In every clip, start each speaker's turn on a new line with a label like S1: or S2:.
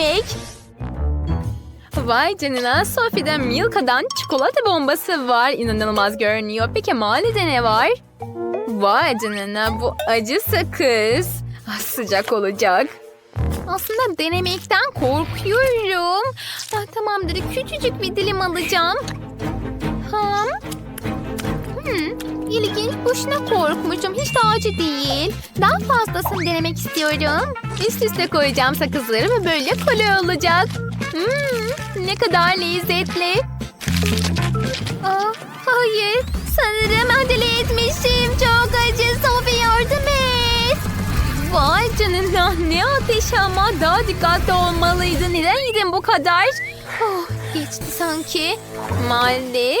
S1: yemek. Vay canına Sophie'de Milka'dan çikolata bombası var. İnanılmaz görünüyor. Peki Mali'de ne var? Vay canına bu acı sakız. Ah, Sıcak olacak. Aslında denemekten korkuyorum. Ah, tamamdır küçücük bir dilim alacağım. Ham. Hmm, ilginç boşuna korkmuşum. Hiç de acı değil. Daha fazlasını denemek istiyorum. Üst üste koyacağım sakızları ve böyle kolay olacak. Hmm, ne kadar lezzetli. Ah, hayır. Sanırım acele etmişim. Çok acı. Sophie yardım et. Vay canına ne ateş ama daha dikkatli olmalıydı. Neden yedin bu kadar? Oh, geçti sanki. Malli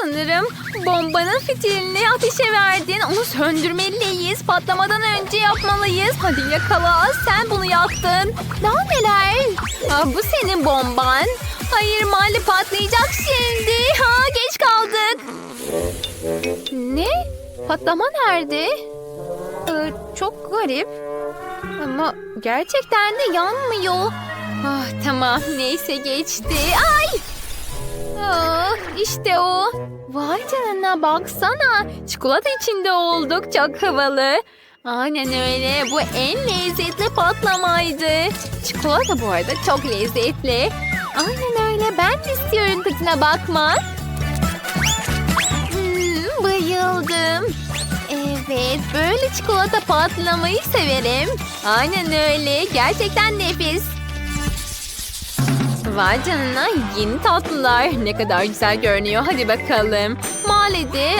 S1: sanırım bombanın fitilini ateşe verdin. Onu söndürmeliyiz. Patlamadan önce yapmalıyız. Hadi yakala. Sen bunu yaktın. Daha neler? Aa, bu senin bomban. Hayır Malli patlayacak şimdi. Ha geç kaldık. Ne? Patlama nerede? Ee, çok garip. Ama gerçekten de yanmıyor. Ah, tamam neyse geçti. Ay! Ah, işte o. Vay canına baksana. Çikolata içinde olduk çok havalı. Aynen öyle. Bu en lezzetli patlamaydı. Çikolata bu arada çok lezzetli. Aynen öyle. Ben de istiyorum tadına bakma. Hmm, bayıldım. Evet, böyle çikolata patlamayı severim. Aynen öyle, gerçekten nefis. Vay canına yeni tatlılar. Ne kadar güzel görünüyor. Hadi bakalım. Mahallede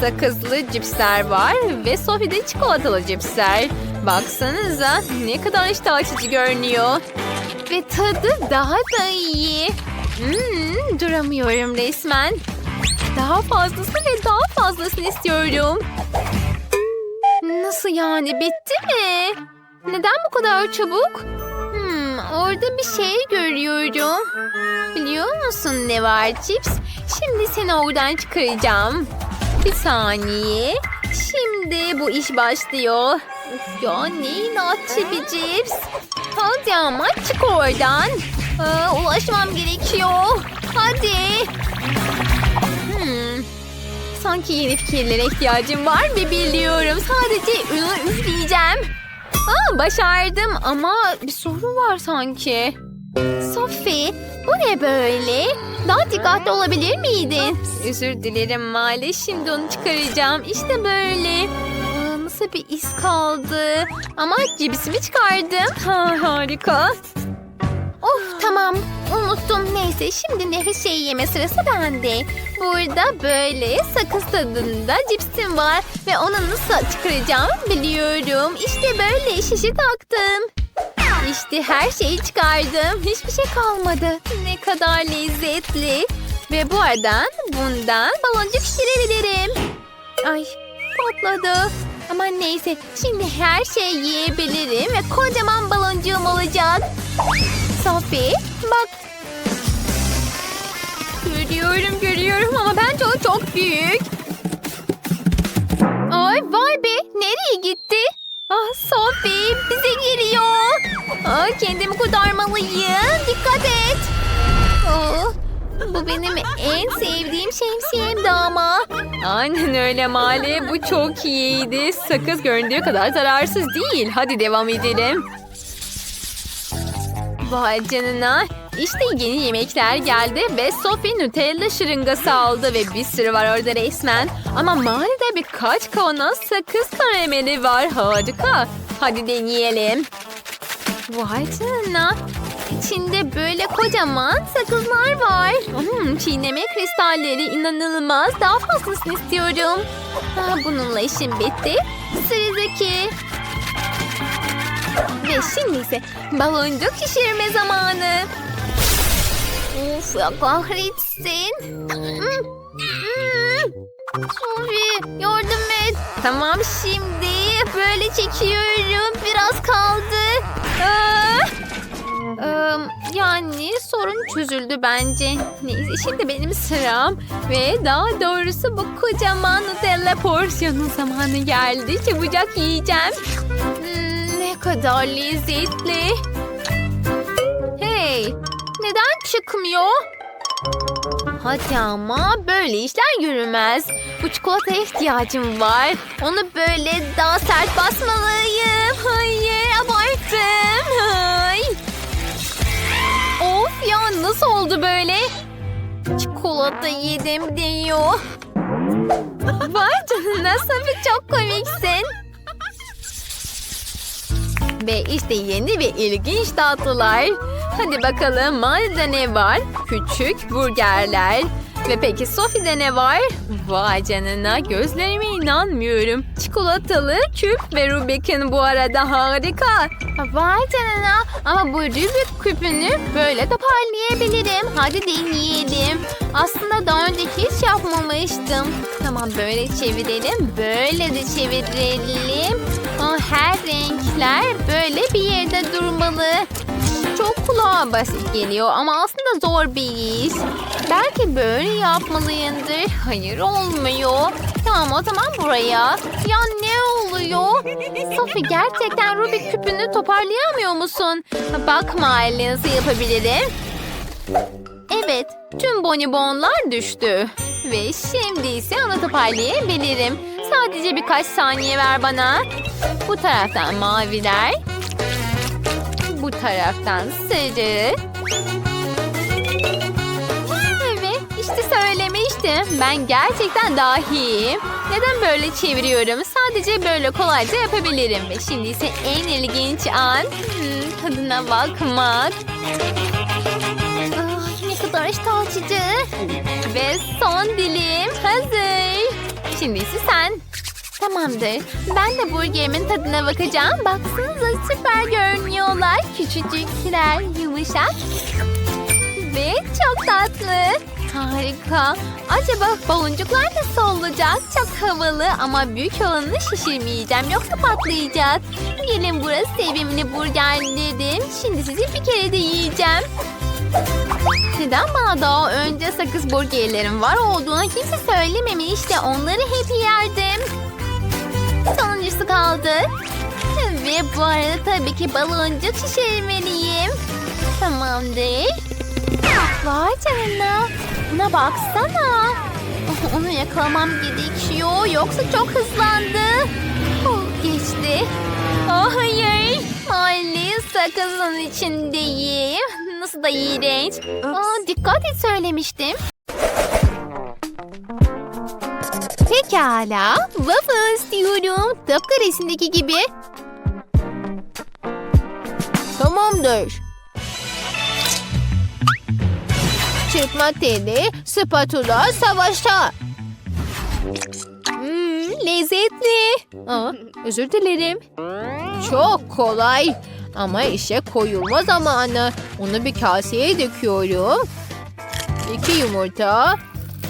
S1: sakızlı cipsler var ve Sophie'de çikolatalı cipsler. Baksanıza ne kadar iştah açıcı görünüyor. Ve tadı daha da iyi. Hmm, duramıyorum resmen. Daha fazlası ve daha fazlasını istiyorum. Nasıl yani bitti mi? Neden bu kadar çabuk? Orada bir şey görüyorum. Biliyor musun ne var Cips? Şimdi seni oradan çıkaracağım. Bir saniye. Şimdi bu iş başlıyor. Ya ne inatçı bir cips. Hadi ama çık oradan. Aa, ulaşmam gerekiyor. Hadi. Hmm, Sanki yeni fikirlere ihtiyacım var ve biliyorum. Sadece unu üfleyeceğim. Aa, başardım ama bir sorun var sanki. Sophie, bu ne böyle? Daha dikkatli olabilir miydin? Özür dilerim Male. Şimdi onu çıkaracağım. İşte böyle. Aa, nasıl bir iz kaldı? Ama cibisimi çıkardım. Ha, harika. Of tamam unuttum neyse şimdi nefis şeyi yeme sırası bende. Burada böyle sakız tadında cipsim var ve onu nasıl çıkaracağımı biliyorum. İşte böyle şişi taktım. İşte her şeyi çıkardım. Hiçbir şey kalmadı. Ne kadar lezzetli. Ve bu aradan bundan baloncuk şişirebilirim. Ay patladı. Ama neyse şimdi her şeyi yiyebilirim ve kocaman baloncuğum olacak. Sophie Görüyorum görüyorum ama bence o çok büyük. Ay vay be nereye gitti? Ah Sophie bize geliyor. Ah, kendimi kurtarmalıyım. Dikkat et. Oh, bu benim en sevdiğim şemsiyemdi ama. Aynen öyle Mali. Bu çok iyiydi. Sakız göründüğü kadar zararsız değil. Hadi devam edelim. Vay canına. İşte yeni yemekler geldi ve Sophie Nutella şırıngası aldı ve bir sürü var orada resmen. Ama Mari'de birkaç kavanoz sakız karameli var. Harika. Hadi deneyelim. Vay canına. İçinde böyle kocaman sakızlar var. Hmm, çiğneme kristalleri inanılmaz. Daha fazlasını istiyorum. Ha, bununla işim bitti. Sıradaki. Ve şimdi ise baloncuk şişirme zamanı. Of ya kahretsin. Sophie yardım et. Tamam şimdi böyle çekiyorum. Biraz kaldı. Ee, yani sorun çözüldü bence. Neyse şimdi benim sıram. Ve daha doğrusu bu kocaman Nutella porsiyonun zamanı geldi. Çabucak yiyeceğim. Hmm, ne kadar lezzetli. Hey çıkmıyor. Hadi ama böyle işler yürümez. Bu çikolataya ihtiyacım var. Onu böyle daha sert basmalıyım. Hayır abarttım. Ay. Of ya nasıl oldu böyle? Çikolata yedim diyor. Vay canına Sophie çok komiksin. Ve işte yeni ve ilginç tatlılar. Hadi bakalım Maри'de ne var? Küçük burgerler. Ve peki Sophie'de ne var? Vay canına gözlerime inanmıyorum. Çikolatalı küp ve Rubik'in bu arada harika. Vay canına ama bu Rubik küpünü böyle toparlayabilirim. Hadi deneyelim. Aslında daha önce hiç yapmamıştım. Tamam böyle çevirelim. Böyle de çevirelim. Her renkler böyle bir yerde durmalı. Çok kulağa basit geliyor ama aslında zor bir iş. Belki böyle yapmalıyımdır. Hayır olmuyor. Tamam o zaman buraya. Ya ne oluyor? Sophie gerçekten Rubik küpünü toparlayamıyor musun? Bakma Aile nasıl yapabilirim? Evet, tüm bonibonlar düştü. Ve şimdi ise onu toparlayabilirim. Sadece birkaç saniye ver bana. Bu taraftan maviler. Bu taraftan sarı. Evet, işte söylemiştim. Ben gerçekten dahiyim. Neden böyle çeviriyorum? Sadece böyle kolayca yapabilirim. Ve şimdi ise en ilginç an. Hmm, tadına bakmak. Ah, ne kadar iştah açıcı. Ve son dilim hazır. Şimdi ise sen. Tamamdır. Ben de burgerimin tadına bakacağım. Baksanıza süper görünüyorlar. Küçücükler, yumuşak. Ve çok tatlı. Harika. Acaba baloncuklar nasıl olacak? Çok havalı ama büyük olanını şişirmeyeceğim yoksa patlayacak. Gelin burası sevimli burgerlerim. Şimdi sizi bir kere de yiyeceğim. Neden bana daha önce sakız burgerlerim var olduğunu kimse söylememiş de onları hep yerdim. Sonuncusu kaldı. Ve bu arada tabii ki baloncuk şişirmeliyim. Tamamdır. Vay canına. Buna baksana. Onu yakalamam gerekiyor. Yoksa çok hızlandı. Oh, geçti. Oh hayır. Mahalle sakızın içindeyim. Nasıl da iğrenç. Aa, dikkat et söylemiştim. Pekala. Waffle istiyorum. Tıpkı resimdeki gibi. Tamamdır. Çırpma teli, spatula savaşta. Hmm, lezzetli. Aa, özür dilerim. Çok kolay. Ama işe koyulma zamanı. Onu bir kaseye döküyorum. İki yumurta.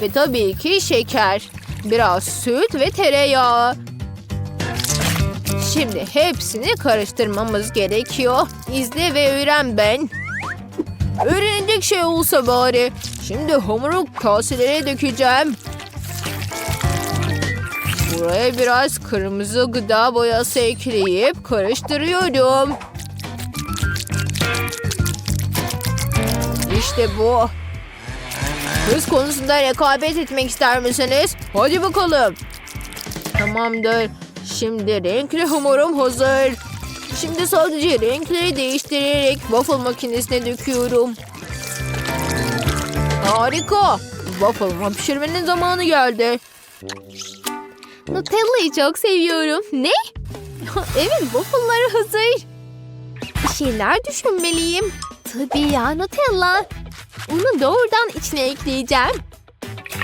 S1: Ve tabii ki şeker. Biraz süt ve tereyağı. Şimdi hepsini karıştırmamız gerekiyor. İzle ve öğren ben. Öğrenecek şey olsa bari. Şimdi hamuru kaselere dökeceğim. Buraya biraz kırmızı gıda boyası ekleyip karıştırıyorum. İşte bu. Hız konusunda rekabet etmek ister misiniz? Hadi bakalım. Tamamdır. Şimdi renkli hamurum hazır. Şimdi sadece renkleri değiştirerek waffle makinesine döküyorum. Harika. Waffle'ımı pişirmenin zamanı geldi. Nutella'yı çok seviyorum. Ne? evet waffle'ları hazır. Bir şeyler düşünmeliyim. Tabii ya Nutella. Onu doğrudan içine ekleyeceğim.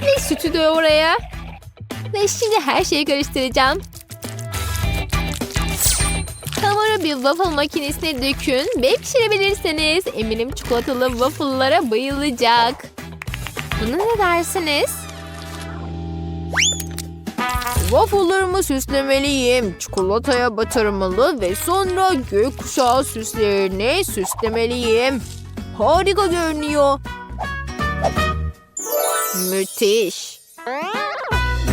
S1: Ve sütü de oraya. Ve şimdi her şeyi karıştıracağım. Hamuru bir waffle makinesine dökün ve pişirebilirsiniz. Eminim çikolatalı waffle'lara bayılacak. Buna ne dersiniz? Waffle'larımı süslemeliyim. Çikolataya batırmalı ve sonra gökkuşağı süslerini süslemeliyim. Harika görünüyor. Müthiş.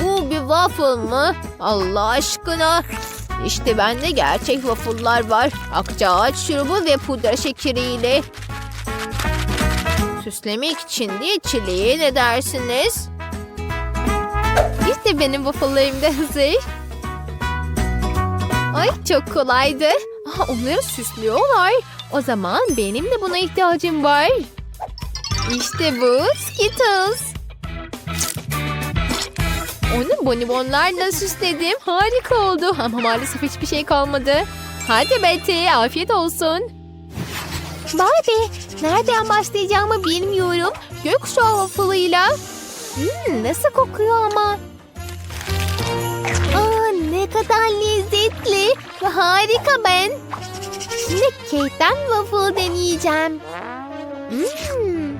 S1: Bu bir waffle mı? Allah aşkına. İşte bende gerçek waffle'lar var. Akçaağaç şurubu ve pudra şekeriyle.
S2: Süslemek için de çileğe ne dersiniz?
S1: İşte benim waffle'larım da hazır. Ay çok kolaydı. Onları süslüyorlar. O zaman benim de buna ihtiyacım var. İşte bu Skittles. Onu bonibonlarla süsledim. Harika oldu. Ama maalesef hiçbir şey kalmadı. Hadi Betty afiyet olsun. Barbie nereden başlayacağımı bilmiyorum. Gökkuşağı waffle'ıyla. Hmm, nasıl kokuyor ama. Aa, ne kadar lezzetli harika ben. Şimdi Kate'den waffle deneyeceğim. Hmm,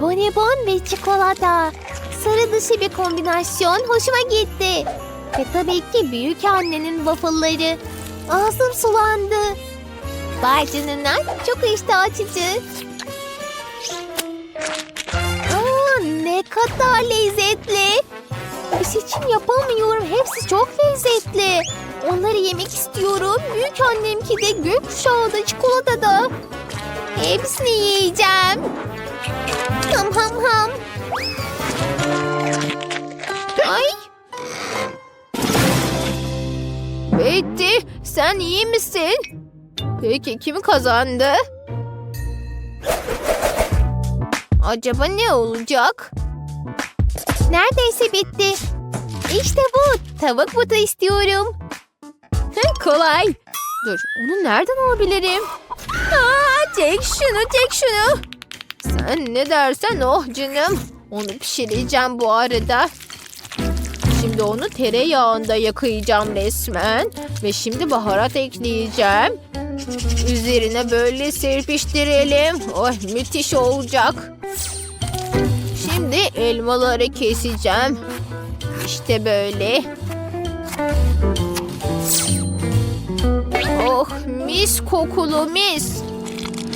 S1: bonibon ve çikolata. Sarı dışı bir kombinasyon hoşuma gitti. Ve tabii ki büyük annenin waffle'ları. Ağzım sulandı. Vay canına çok iştah açıcı. Aa, ne kadar lezzetli. Bir seçim yapamıyorum. Hepsi çok lezzetli. Onları yemek istiyorum. Büyük annemki de gökkuşağı da çikolata da. Hepsini yiyeceğim. Ham ham ham. Ay. Betty sen iyi misin? Peki kim kazandı? Acaba ne olacak? Neredeyse bitti. İşte bu. Tavuk butu istiyorum. Kolay. Dur onu nereden alabilirim? Aa, çek şunu çek şunu. Sen ne dersen oh canım. Onu pişireceğim bu arada. Şimdi onu tereyağında yakayacağım resmen. Ve şimdi baharat ekleyeceğim. Üzerine böyle serpiştirelim. Oh müthiş olacak. Şimdi elmaları keseceğim. İşte böyle. Oh mis kokulu mis.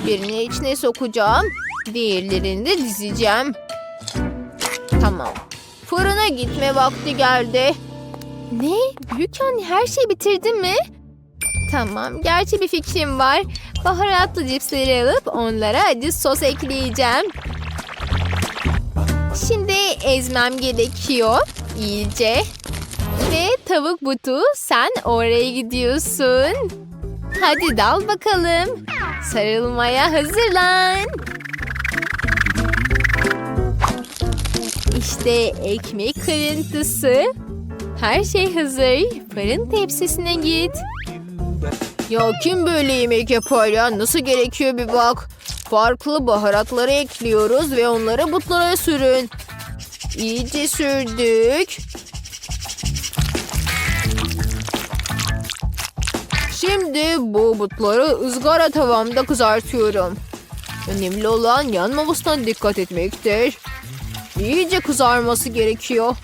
S1: Birini içine sokacağım. Diğerlerini de dizeceğim. Tamam. Fırına gitme vakti geldi. Ne? Büyük anne her şeyi bitirdi mi? Tamam. Gerçi bir fikrim var. Baharatlı cipsleri alıp onlara acı sos ekleyeceğim. Şimdi ezmem gerekiyor. iyice. Ve tavuk butu sen oraya gidiyorsun. Hadi dal bakalım. Sarılmaya hazırlan. İşte ekmek kırıntısı. Her şey hazır. Fırın tepsisine git.
S2: Ya kim böyle yemek yapar ya? Nasıl gerekiyor bir bak. Farklı baharatları ekliyoruz ve onları butlara sürün. İyice sürdük. Şimdi bu butları ızgara tavamda kızartıyorum. Önemli olan yanmamasına dikkat etmektir. İyice kızarması gerekiyor.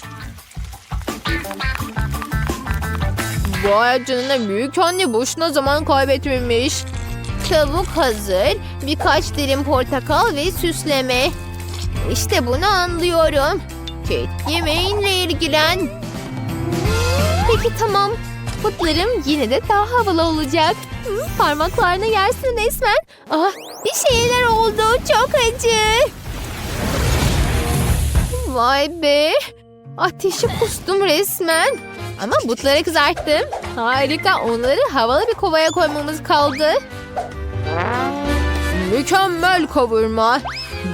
S2: Vay canına büyük anne boşuna zaman kaybetmemiş. Tavuk hazır. Birkaç dilim portakal ve süsleme. İşte bunu anlıyorum. Kate yemeğinle ilgilen.
S1: Peki tamam. Butlarım yine de daha havalı olacak. Hı, parmaklarına yersin resmen. Ah, bir şeyler oldu. Çok acı. Vay be. Ateşi kustum resmen. Ama butları kızarttım. Harika. Onları havalı bir kovaya koymamız kaldı.
S2: Mükemmel kavurma.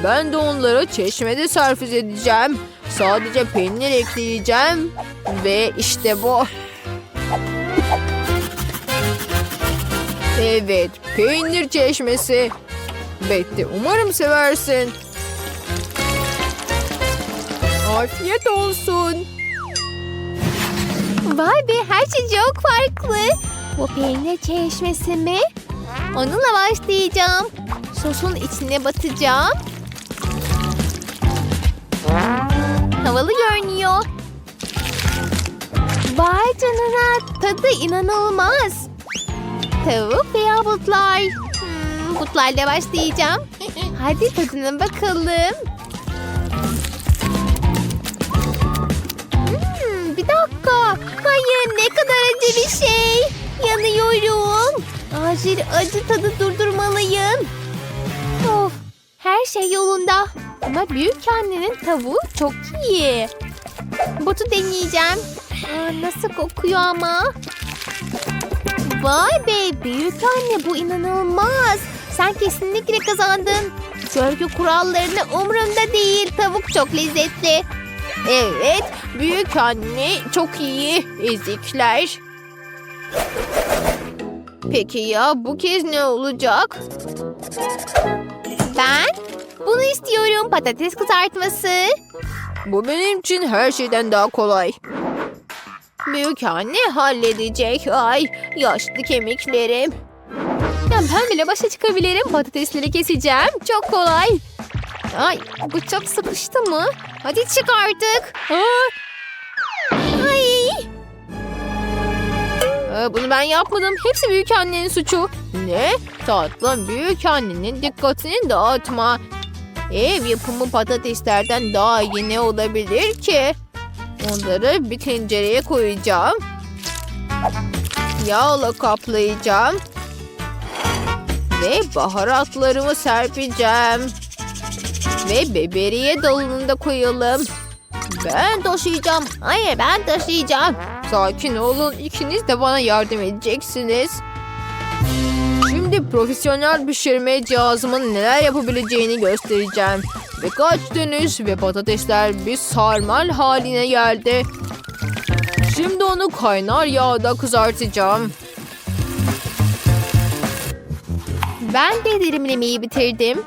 S2: Ben de onları çeşmede servis edeceğim. Sadece peynir ekleyeceğim. Ve işte bu. Evet, peynir çeşmesi. Betty, umarım seversin. Afiyet olsun.
S1: Vay be her şey çok farklı. Bu peynir çeşmesi mi? Onunla başlayacağım. Sosun içine batacağım. Havalı görünüyor. Vay canına tadı inanılmaz. Tavuk veya butlar. Hmm, butlarla başlayacağım. Hadi tadına bakalım. Hmm, bir dakika. Hayır ne kadar acı bir şey. Yanıyorum. Acil acı tadı durdurmalıyım. Of her
S2: şey yolunda. Ama büyük annenin tavuğu çok iyi. Botu deneyeceğim. Aa, nasıl kokuyor ama? Vay be büyük anne bu inanılmaz. Sen kesinlikle kazandın. Görgü kurallarını umurumda değil. Tavuk çok lezzetli. Evet büyük anne çok iyi. Ezikler. Peki ya bu kez ne olacak? Ben bunu istiyorum patates kızartması. Bu benim için her şeyden daha kolay. Büyük anne halledecek. Ay yaşlı kemiklerim.
S1: Ya ben bile başa çıkabilirim. Patatesleri keseceğim. Çok kolay.
S2: Ay bıçak sıkıştı mı? Hadi çık artık. Ay. Ee, bunu ben yapmadım. Hepsi büyük annenin suçu. Ne? Tatlım büyük annenin dikkatini dağıtma. Ev yapımı patateslerden daha iyi ne olabilir ki? Onları bir tencereye koyacağım. Yağla kaplayacağım. Ve baharatlarımı serpeceğim. Ve biberiye dalını da koyalım. Ben taşıyacağım. Hayır ben taşıyacağım. Sakin olun. İkiniz de bana yardım edeceksiniz. Şimdi profesyonel pişirme cihazımın neler yapabileceğini göstereceğim. Birkaç dönüş ve patatesler bir sarmal haline geldi. Şimdi onu kaynar yağda kızartacağım. Ben de dilimlemeyi bitirdim.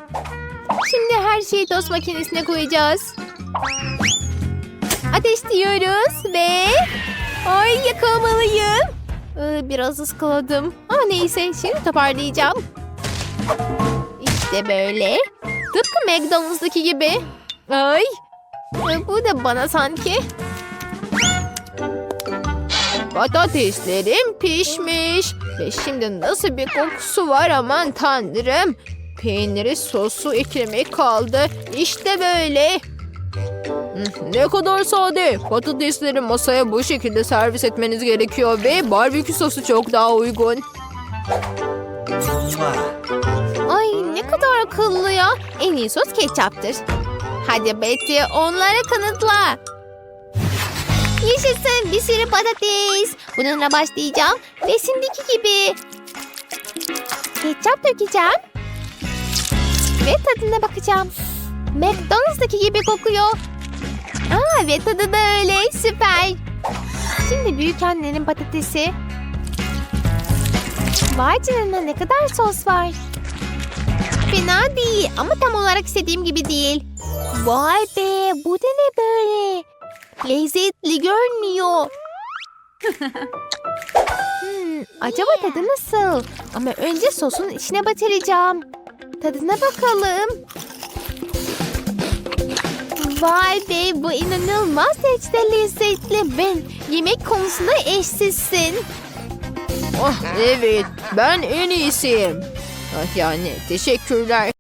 S2: Şimdi her şeyi tost makinesine koyacağız. Ateşliyoruz ve... Ay yakamalıyım. Ee, biraz ıskaladım. Ama neyse şimdi toparlayacağım. İşte böyle. Tıpkı McDonald's'daki gibi. Ay. Ee, Bu da bana sanki. Patateslerim pişmiş. Ve şimdi nasıl bir kokusu var aman tanrım. Peyniri sosu eklemek kaldı. İşte böyle. Ne kadar sade. Patatesleri masaya bu şekilde servis etmeniz gerekiyor ve barbekü sosu çok daha uygun. Kadar akıllı ya. En iyi sos ketçaptır. Hadi Betty onlara kanıtla. Yaşasın bir sürü patates. Bununla başlayacağım. Resimdeki gibi. Ketçap dökeceğim. Ve tadına bakacağım. McDonald's'taki gibi kokuyor. Aa ve tadı da öyle süper. Şimdi büyük annenin patatesi. Vay canına ne kadar sos var. Fena değil ama tam olarak istediğim gibi değil. Vay be bu da ne böyle? Lezzetli görünüyor. hmm, acaba tadı nasıl? Ama önce sosun içine batıracağım. Tadına bakalım. Vay be bu inanılmaz derecede lezzetli. Ben yemek konusunda eşsizsin. Oh evet ben en iyisiyim. Ah, yani teşekkürler.